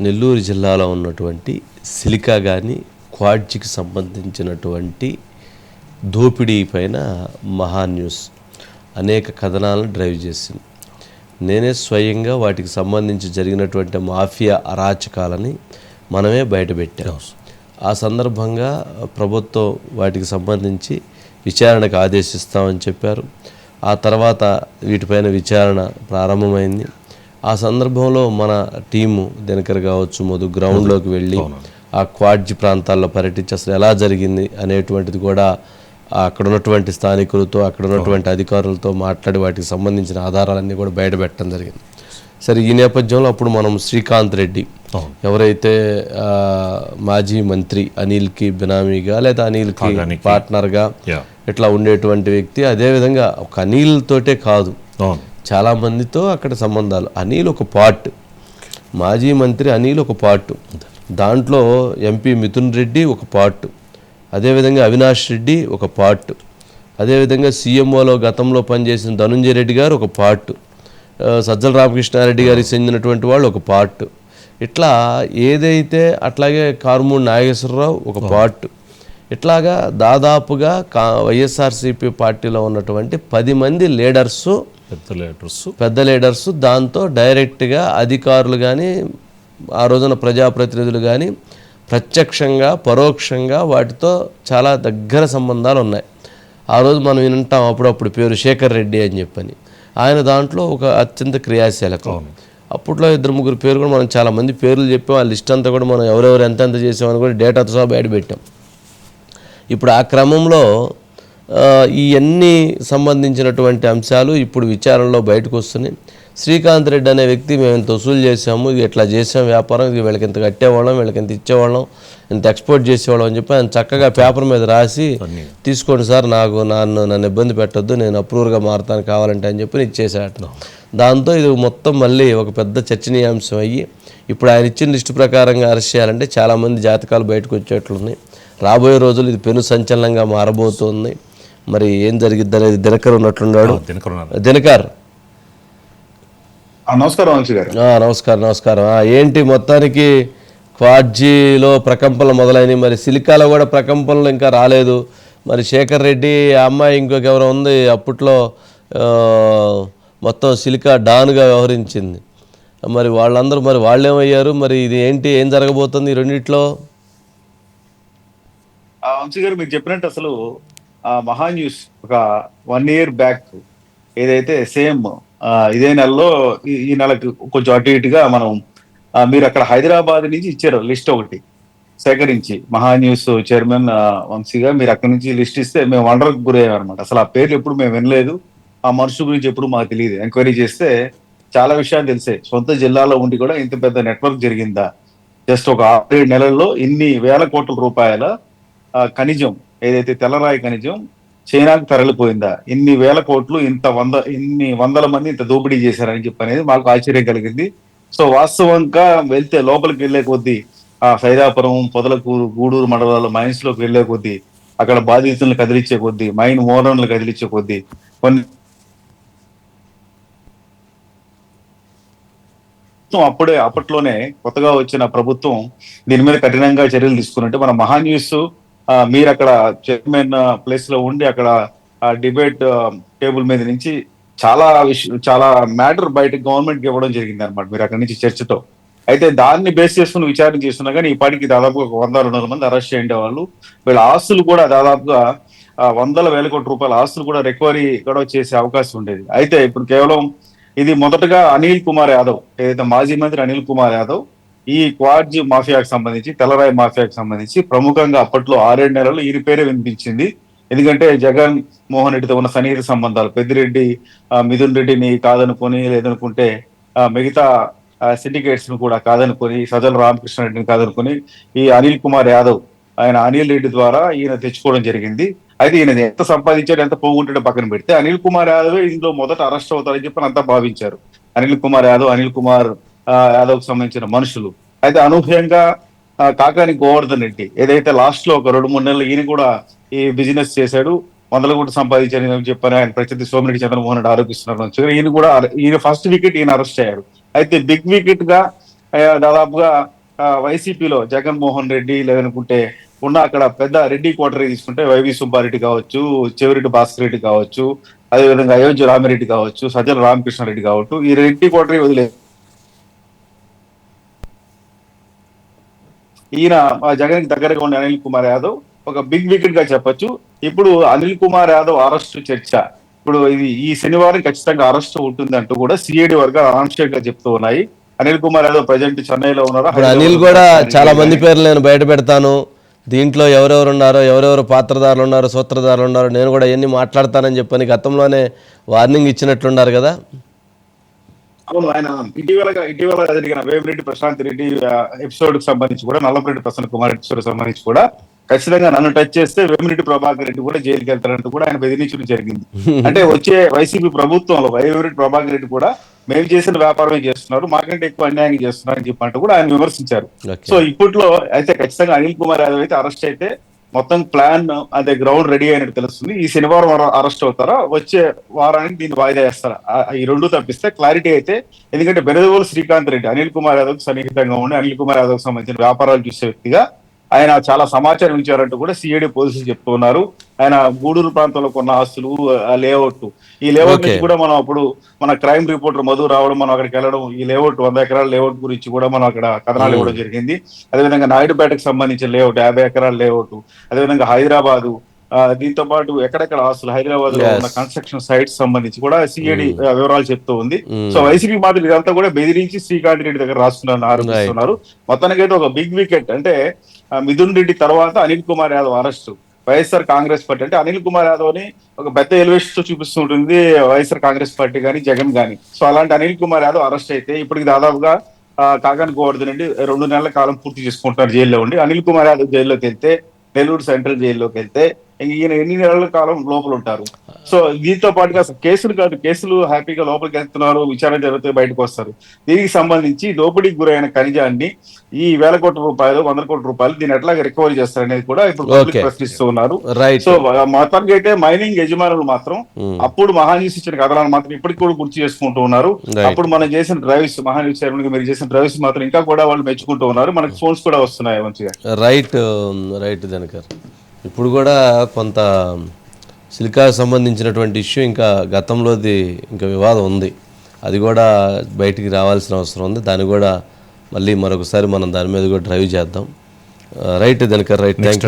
నెల్లూరు జిల్లాలో ఉన్నటువంటి సిలికా కానీ క్వాడ్జికి సంబంధించినటువంటి దోపిడీ పైన మహా న్యూస్. అనేక కథనాలను డ్రైవ్ చేసింది. నేనే స్వయంగా వాటికి సంబంధించి జరిగినటువంటి మాఫియా అరాచకాలని మనమే బయటపెట్టాం. ఆ సందర్భంగా ప్రభుత్వం వాటికి సంబంధించి విచారణకు ఆదేశిస్తామని చెప్పారు. ఆ తర్వాత వీటిపైన విచారణ ప్రారంభమైంది. ఆ సందర్భంలో మన టీము దినకర్ కావచ్చు మొదలు గ్రౌండ్లోకి వెళ్ళి ఆ క్వాడ్జి ప్రాంతాల్లో పర్యటించి అసలు ఎలా జరిగింది అనేటువంటిది కూడా అక్కడ ఉన్నటువంటి స్థానికులతో అక్కడ ఉన్నటువంటి అధికారులతో మాట్లాడి వాటికి సంబంధించిన ఆధారాలన్నీ కూడా బయటపెట్టడం జరిగింది సరే ఈ నేపథ్యంలో అప్పుడు మనం శ్రీకాంత్ రెడ్డి. ఎవరైతే మాజీ మంత్రి అనిల్కి బినామీగా లేదా అనిల్కి. పార్ట్నర్గా ఇట్లా ఉండేటువంటి వ్యక్తి అదేవిధంగా ఒక అనిల్ తోటే కాదు అవును చాలా మందితో అక్కడ సంబంధాలు. అనిల్ ఒక పార్ట్. మాజీ మంత్రి అనిల్ ఒక పార్ట్. దాంట్లో ఎంపీ మిథున్ రెడ్డి ఒక పార్ట్. అదేవిధంగా అవినాష్ రెడ్డి ఒక పార్ట్. అదేవిధంగా సీఎంఓలో గతంలో పనిచేసిన ధనుంజయ రెడ్డి గారు ఒక పార్ట్. సజ్జల రామకృష్ణారెడ్డి గారికి చెందినటువంటి వాళ్ళు ఒక పార్ట్. ఇట్లా ఏదైతే అట్లాగే కారుమూడి నాగేశ్వరరావు ఒక పార్ట్. ఇట్లాగా దాదాపుగా కా వైఎస్ఆర్సీపీ పార్టీలో ఉన్నటువంటి పది మంది లీడర్సు పెద్ద లెటర్స్ పెద్ద లీడర్స్ దాంతో డైరెక్ట్గా అధికారులు కానీ ఆ రోజున ప్రజాప్రతినిధులు కానీ ప్రత్యక్షంగా పరోక్షంగా వాటితో చాలా దగ్గర సంబంధాలు ఉన్నాయి. ఆ రోజు మనం వింటాం అప్పుడప్పుడు పేరు శేఖర్ రెడ్డి అని చెప్పని. ఆయన దాంట్లో ఒక అత్యంత క్రియాశీలకం. అప్పట్లో ఇద్దరు ముగ్గురు పేరు కూడా మనం చాలా మంది పేర్లు చెప్పాం. ఆ లిస్ట్ అంతా కూడా మనం ఎవరెవరు ఎంతెంత చేసామని కూడా డేటాతో సహా బయట పెట్టాం. ఇప్పుడు ఆ క్రమంలో అన్ని సంబంధించినటువంటి అంశాలు ఇప్పుడు విచారణలో బయటకు వస్తున్నాయి. శ్రీకాంత్ రెడ్డి అనే వ్యక్తి మేము ఇంత వసూలు చేసాము ఇది ఇట్లా చేసాం వ్యాపారం ఇది వీళ్ళకి ఇంత కట్టేవాళ్ళం వీళ్ళకి ఇంత ఇచ్చేవాళ్ళం ఇంత ఎక్స్పోర్ట్ చేసేవాళ్ళం అని చెప్పి ఆయన చక్కగా పేపర్ మీద రాసి తీసుకోండి సార్ నాకు నన్ను నన్ను ఇబ్బంది పెట్టొద్దు నేను అప్రూవర్గా మారుతాను కావాలంటే అని చెప్పి ఇచ్చేసాట దాంతో ఇది మొత్తం మళ్ళీ ఒక పెద్ద చర్చనీయాంశం అయ్యి ఇప్పుడు ఆయన ఇచ్చిన లిస్టు ప్రకారంగా అరెస్ట్ చేయాలంటే చాలామంది జాతకాలు బయటకు వచ్చేట్లున్నాయి. రాబోయే రోజులు ఇది పెను సంచలనంగా మారబోతుంది. మరి ఏం జరిగిద్ది అనేది దినకర్ ఉన్నట్లున్నాడు దినకర్ నమస్కారం వంశీ గారు. ఆ, నమస్కారం నమస్కారం. ఆ, ఏంటి మొత్తానికి క్వాడ్జీలో ప్రకంపనలు మొదలైనవి? మరి సిలికాలో కూడా ప్రకంపనలు ఇంకా రాలేదు. మరి శేఖర్ రెడ్డి ఆ అమ్మాయి ఇంకొక ఎవరో ఉంది అప్పట్లో మొత్తం సిలికా డాన్గా వ్యవహరించింది. మరి వాళ్ళందరూ మరి వాళ్ళేమయ్యారు? మరి ఇది ఏంటి ఏం జరగబోతుంది ఈ రెండిట్లో? ఆ, వంశీ గారు మీరు చెప్పినట్టు అసలు మహా న్యూస్ ఒక వన్ ఇయర్ బ్యాక్ ఏదైతే సేమ్ ఇదే నెలలో ఈ- ఈ నెలకి కొంచెం అటు ఇటుగా మనం మీరు అక్కడ హైదరాబాద్ నుంచి ఇచ్చారు లిస్ట్ ఒకటి. సేకరించి మహా న్యూస్ చైర్మన్ వంశీగా మీరు అక్కడ నుంచి లిస్ట్ ఇస్తే మేము వండర్కి గురయ్యాం అనమాట అసలు ఆ పేర్లు ఎప్పుడు మేము వినలేదు. ఆ మనుషు గురించి ఎప్పుడు మాకు తెలియదు. ఎంక్వైరీ చేస్తే చాలా విషయాలు తెలిసాయి సొంత జిల్లాలో ఉండి కూడా ఇంత పెద్ద నెట్వర్క్ జరిగిందా? జస్ట్ ఒక ఆరేడు నెలల్లో ఇన్ని వేల కోట్ల రూపాయల ఖనిజం ఏదైతే తెల్లరాయి ఖనిజం చైనాకు తరలిపోయిందా? ఇన్ని వేల కోట్లు ఇంత వంద ఇన్ని వందల మంది ఇంత దోపిడీ చేశారని చెప్పి అనేది మాకు ఆశ్చర్యం కలిగింది. సో వాస్తవంగా వెళ్తే లోపలికి వెళ్ళే కొద్దీ ఆ సైదాపురం పొదలకూరు గూడూరు మండలాలు మైన్స్లోకి వెళ్ళే కొద్దీ అక్కడ బాధితులను కదిలించే కొద్దీ మైన్ ఓనర్లను కదిలించే కొద్దీ కొన్ని అప్పుడే అప్పట్లోనే కొత్తగా వచ్చిన ప్రభుత్వం దీని మీద కఠినంగా చర్యలు తీసుకున్నట్టు మన మహా న్యూస్ మీరు అక్కడ చైర్మన్ ప్లేస్లో ఉండి అక్కడ డిబేట్ టేబుల్ మీద నుంచి చాలా విషయం చాలా మ్యాటర్ బయట గవర్నమెంట్కి ఇవ్వడం జరిగింది అనమాట మీరు అక్కడ నుంచి చర్చతో. అయితే దాన్ని బేస్ చేసుకుని విచారణ చేస్తున్నా కానీ ఇప్పటికి దాదాపుగా దాదాపు ఒక వంద రెండు వందల మంది అరెస్ట్ చేయండి వాళ్ళు. వీళ్ళ ఆస్తులు కూడా దాదాపుగా వందల వేల కోట్ల రూపాయల ఆస్తులు కూడా రికవరీ కూడా చేసే అవకాశం ఉండేది. అయితే ఇప్పుడు కేవలం ఇది మొదటగా అనిల్ కుమార్ యాదవ్ ఏదైతే మాజీ మంత్రి అనిల్ కుమార్ యాదవ్ ఈ క్వాడ్జ్ మాఫియాకి సంబంధించి తెల్లరాయి మాఫియాకి సంబంధించి ప్రముఖంగా అప్పట్లో ఆరేడు నెలలు ఈయన పేరే వినిపించింది. ఎందుకంటే జగన్ మోహన్ రెడ్డితో ఉన్న సన్నిహిత సంబంధాలు పెద్దిరెడ్డి మిథున్ రెడ్డిని కాదనుకొని లేదనుకుంటే మిగతా సిండికేట్స్ను కూడా కాదనుకొని సజల రామకృష్ణారెడ్డిని కాదనుకొని ఈ అనిల్ కుమార్ యాదవ్ ఆయన అనిల్ రెడ్డి ద్వారా ఈయన తెచ్చుకోవడం జరిగింది. అయితే ఈయన ఎంత సంపాదించాడు ఎంత పోగొట్టాడో పక్కన పెడితే అనిల్ కుమార్ యాదవ్ ఇందులో మొదట అరెస్ట్ అవుతారని చెప్పి అంతా భావించారు. అనిల్ కుమార్ యాదవ్ అనిల్ కుమార్ ఆ, యాదవ్ సంబంధించిన మనుషులు. అయితే అనూహ్యంగా కాకాని గోవర్ధన్ రెడ్డి ఏదైతే లాస్ట్లో ఒక రెండు మూడు నెలలు ఈయన కూడా ఈ బిజినెస్ చేశాడు వందల కోట్లు సంపాదించారని చెప్పని ఆయన ప్రత్యర్థి సోమిరెడ్డి చంద్రమోహన్ రెడ్డి ఆరోపిస్తున్నారు ఈయన కూడా ఈయన ఫస్ట్ వికెట్ ఈయన అరెస్ట్ అయ్యారు అయితే బిగ్ వికెట్గా దాదాపుగా వైసీపీలో జగన్మోహన్ రెడ్డి లేదనుకుంటే ఉన్న అక్కడ పెద్ద రెడ్డి క్వార్టర్ తీసుకుంటే వైవి సుబ్బారెడ్డి కావచ్చు చెవిరెడ్డి భాస్కర్ రెడ్డి కావచ్చు అదేవిధంగా అయోధ్య రామిరెడ్డి కావచ్చు సజ్జల రామకృష్ణారెడ్డి కావచ్చు ఈ రెడ్డి క్వార్టర్ వదిలేదు ఈయన ఆ జగన్కి దగ్గరగా ఉన్న అనిల్ కుమార్ యాదవ్ ఒక బిగ్ వికెట్గా చెప్పొచ్చు. ఇప్పుడు అనిల్ కుమార్ యాదవ్ అరెస్ట్ చర్చ. ఇప్పుడు ఇది ఈ శనివారం ఖచ్చితంగా అరెస్ట్ ఉంటుందంటూ కూడా సిఐడి వర్గాలు అనౌన్స్మెంట్గా చెప్తూ ఉన్నాయి. అనిల్ కుమార్ యాదవ్ ప్రజెంట్ చెన్నైలో ఉన్నారు అనిల్ కూడా చాలా మంది పేర్లు నేను బయట పెడతాను. దీంట్లో ఎవరెవరు ఉన్నారో ఎవరెవరు పాత్రదారులు ఉన్నారో సూత్రధారులు ఉన్నారో నేను కూడా ఎన్ని మాట్లాడతానని చెప్పని గతంలోనే వార్నింగ్ ఇచ్చినట్లున్నారు కదా. అవును ఆయన ఇటీవల ఇటీవల జరిగిన వేమిరెడ్డి ప్రశాంత్ రెడ్డి ఎపిసోడ్కి సంబంధించి కూడా నల్లపరెడ్డి ప్రసన్న కుమార్ ఎపిసోడ్ సంబంధించి కూడా ఖచ్చితంగా నన్ను టచ్ చేస్తే వేమిరెడ్డి ప్రభాకర్ రెడ్డి కూడా జైలుకి వెళ్తారంటూ కూడా ఆయన బెదిరించడం జరిగింది. అంటే వచ్చే వైసీపీ ప్రభుత్వంలో వేమిరెడ్డి ప్రభాకర్ రెడ్డి కూడా మేము చేసిన వ్యాపారమే చేస్తున్నారు మాకంటే ఎక్కువ అన్యాయం చేస్తున్నారు అని చెప్పి కూడా ఆయన విమర్శించారు. సో ఇప్పట్లో అయితే ఖచ్చితంగా అనిల్ కుమార్ యాదవ్ అయితే అరెస్ట్ అయితే మొత్తం ప్లాన్ అదే గ్రౌండ్ రెడీ అయినట్టు తెలుస్తుంది. ఈ శనివారం వారం అరెస్ట్ అవుతారా? వచ్చే వారానికి దీన్ని వాయిదా వేస్తారా? ఈ రెండు తప్పిస్తే క్లారిటీ అయితే ఎందుకంటే బెరదవోలు శ్రీకాంత్ రెడ్డి అనిల్ కుమార్ యాదవ్ సన్నిహితంగా ఉండి అనిల్ కుమార్ యాదవ్ సంబంధించిన వ్యాపారాలు చూసే వ్యక్తిగా ఆయన చాలా సమాచారం ఇచ్చారంటూ కూడా సిఐడి పోలీసులు చెప్తూ ఉన్నారు. ఆయన గూడూరు ప్రాంతంలో కొన్న ఆస్తులు లేఅవుట్. ఈ లేఅవుట్. నుంచి కూడా మనం అప్పుడు మన క్రైమ్ రిపోర్టర్ మధు రావడం మనం అక్కడికి వెళ్ళడం ఈ లేఅవుట్ వంద ఎకరాల లేఅవుట్ గురించి కూడా మనం అక్కడ కథనాలు ఇవ్వడం జరిగింది. అదేవిధంగా నాయుడుపేటకు సంబంధించిన లేఅవుట్ యాభై ఎకరాల లేఅవుట్. అదేవిధంగా హైదరాబాదు దీంతో పాటు ఎక్కడెక్కడ ఆస్తులు? హైదరాబాద్లో. ఉన్న కన్స్ట్రక్షన్ సైట్స్ సంబంధించి కూడా సిఐడి వివరాలు చెప్తూ ఉంది. Mm. సో వైసీపీ మాత్రం ఇదంతా కూడా బెదిరించి శ్రీకాంత్ రెడ్డి దగ్గర రాస్తున్నారని ఆరోపిస్తున్నారు. మొత్తానికైతే ఒక బిగ్ వికెట్ అంటే మిథున్ రెడ్డి తర్వాత అనిల్ కుమార్ యాదవ్ అరెస్ట్. వైఎస్ఆర్ కాంగ్రెస్ పార్టీ. అంటే అనిల్ కుమార్ యాదవ్ని ఒక పెద్ద ఎలివేషన్తో చూపిస్తుంటుంది వైఎస్ఆర్ కాంగ్రెస్ పార్టీ కానీ జగన్ గాని. సో అలాంటి అనిల్ కుమార్ యాదవ్ అరెస్ట్ అయితే ఇప్పటికి దాదాపుగా ఆ, కాకాని గోవర్ధన్ నుండి రెండు నెలల కాలం పూర్తి చేసుకుంటున్నారు జైల్లో ఉండి. అనిల్ కుమార్ యాదవ్ జైల్లోకి వెళ్తే నెల్లూరు సెంట్రల్ జైల్లోకి వెళ్తే ఈయన ఎన్ని నెలల కాలం లోపల ఉంటారు? సో దీంతో పాటుగా కేసులు కాదు కేసులు హ్యాపీగా లోపలికి వెళ్తున్నారు విచారణ జరిగితే బయటకు వస్తారు. దీనికి సంబంధించి దోపిడీకి గురైన ఖనిజాన్ని ఈ వేల కోట్ల రూపాయలు వందల కోట్ల రూపాయలు దీన్ని ఎట్లా రికవరీ చేస్తారు అనేది కూడా ఇప్పుడు. ప్రశ్నిస్తూ ఉన్నారు. సో మొత్తానికి అయితే మైనింగ్ యజమానులు మాత్రం అప్పుడు మహాన్యూస్ ఇచ్చిన కథలను మాత్రం ఇప్పటికి కూడా గుర్తు చేసుకుంటూ ఉన్నారు. అప్పుడు మనం చేసిన డ్రైవ్స్ మహాన్యూస్ చైర్మన్గా మీరు చేసిన డ్రైవ్స్ మాత్రం ఇంకా కూడా వాళ్ళు మెచ్చుకుంటూ ఉన్నారు. మనకి ఫోన్స్ కూడా వస్తున్నాయి మంచిగా. రైట్ రైట్ దినకర్ ఇప్పుడు కూడా కొంత సిలికా సంబంధించినటువంటి ఇష్యూ ఇంకా గతంలోది ఇంకా వివాదం ఉంది. అది కూడా బయటికి రావాల్సిన అవసరం ఉంది. దాన్ని కూడా మళ్ళీ మరొకసారి మనం దాని మీద కూడా డ్రైవ్ చేద్దాం. Right Dinakar right thank you